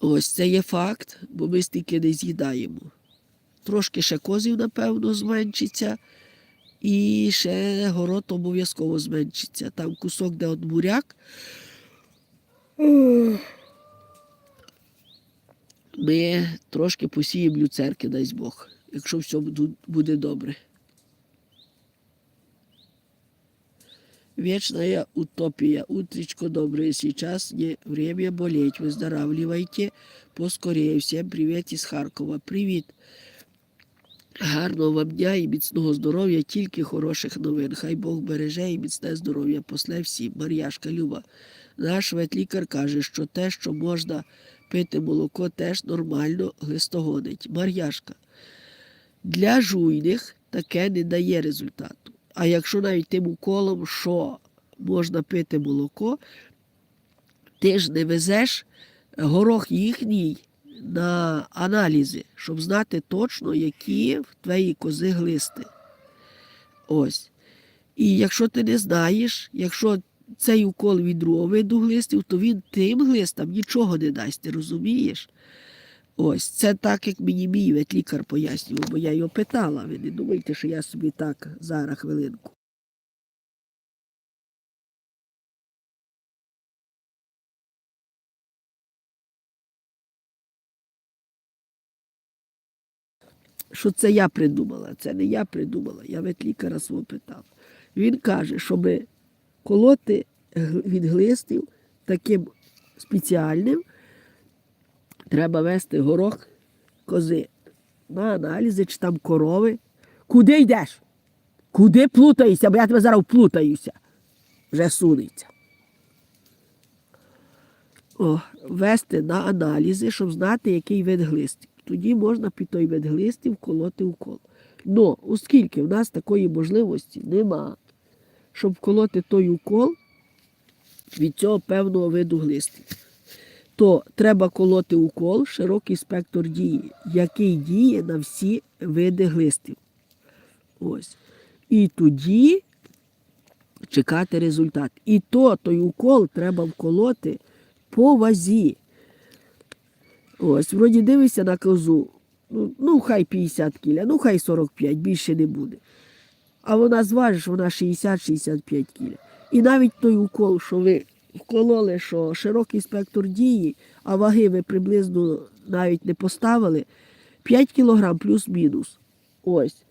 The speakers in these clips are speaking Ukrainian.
Ось це є факт, бо ми стільки не з'їдаємо. Трошки ще козів, напевно, зменшиться. І ще город обов'язково зменшиться. Там кусок, де от буряк. Ми трошки посіємо люцерки, дасть Бог, якщо все буде добре. Вечная утопия. Утречко доброе сейчас. Не время болеть. Выздоравливайте поскорее. Всем привет із Харкова. Привіт. Гарного вам дня і міцного здоров'я, тільки хороших новин. Хай Бог береже і міцне здоров'я после всім. Мар'яшка Люба. Наш ветлікар каже, що те, що можна пити молоко, теж нормально глистогонить. Мар'яшка. Для жуйних таке не дає результату. А якщо навіть тим уколом, що можна пити молоко, ти ж не везеш горох їхній на аналізи, щоб знати точно, які в твоїй кози глисти. Ось. І якщо ти не знаєш, якщо цей укол від другого виду глистів, то він тим глистам нічого не дасть, ти розумієш? Ось, це так, як мені мій ветлікар пояснював, бо я його питала. Ви не думайте, що я собі так зараз хвилинку. Що це я придумала? Це не я придумала, я ветлікара свого питав. Він каже, щоб колоти від глистів таким спеціальним, треба вести горох кози на аналізи, чи там корови. Куди йдеш? Куди плутаєшся? Бо я тебе зараз вплутаюся. Вже сунеться. О, вести на аналізи, щоб знати, який вид глистів. Тоді можна під той вид глистів колоти укол. Но, оскільки в нас такої можливості нема, щоб колоти той укол від цього певного виду глистів то треба колоти укол, широкий спектр дії, який діє на всі види глистів. Ось. І тоді чекати результат. І то той укол треба вколоти по вазі. Ось, вроді дивишся на козу, ну, ну хай 50 кіля, ну хай 45, більше не буде. А вона зважиш, вона 60-65 кіля. І навіть той укол, що ви вкололи, що широкий спектр дії, а ваги ви приблизно навіть не поставили, 5 кілограм плюс-мінус. Ось.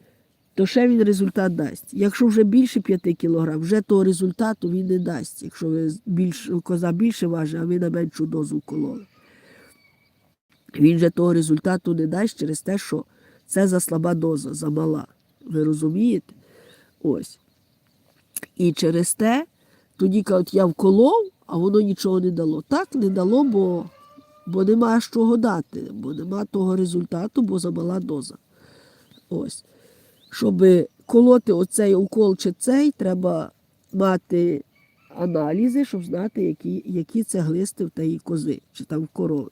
То ще він результат дасть. Якщо вже більше 5 кілограм, вже того результату він не дасть. Якщо ви більш, коза більше важить, а ви на меншу дозу вкололи. Він же того результату не дасть через те, що це за слаба доза, замала. Ви розумієте? Ось. І через те, тоді кажуть, я вколов, а воно нічого не дало. Так не дало, бо, бо нема з чого дати, бо нема того результату, бо замала доза. Ось. Щоб колоти оцей укол чи цей, треба мати аналізи, щоб знати, які, які це глисти в тієї кози, чи там в корови.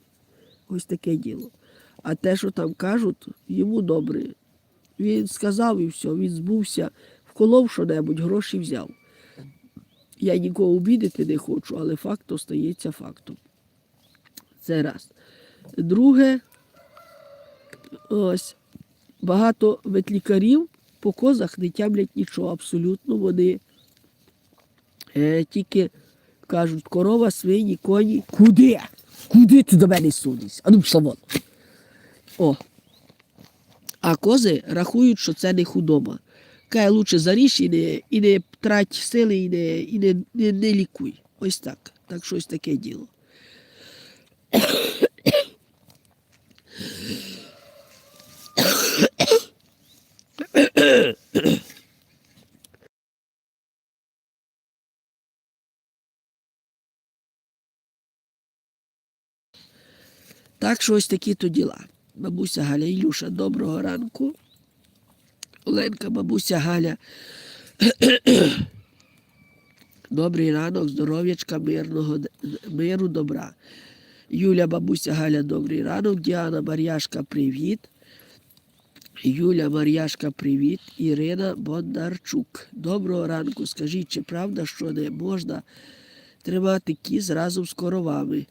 Ось таке діло. А те, що там кажуть, йому добре. Він сказав і все, він збувся, вколов що-небудь, гроші взяв. Я нікого обідати не хочу, але факт остається фактом. Це раз. Друге, ось багато ветлікарів по козах не тямлять нічого абсолютно. Вони е, тільки кажуть, корова, свині, коні. Куди? Куди ти до мене сунешся? А ну пішла. О. А кози рахують, що це не худоба. Каже, лучше заріж і не, і не трать сили, і не, і не, не, не лікуй. Ось так. Так щось таке діло. Так що ось такі то діла. Бабуся Галя Ілюша, доброго ранку. Оленка, бабуся Галя. Добрий ранок, здоров'ячка, мирного, миру, добра. Юля, бабуся Галя, добрий ранок. Діана Мар'яшка, привіт. Юля Мар'яшка, привіт. Ірина Бондарчук. Доброго ранку. Скажіть, чи правда, що не можна тримати кіз разом з коровами?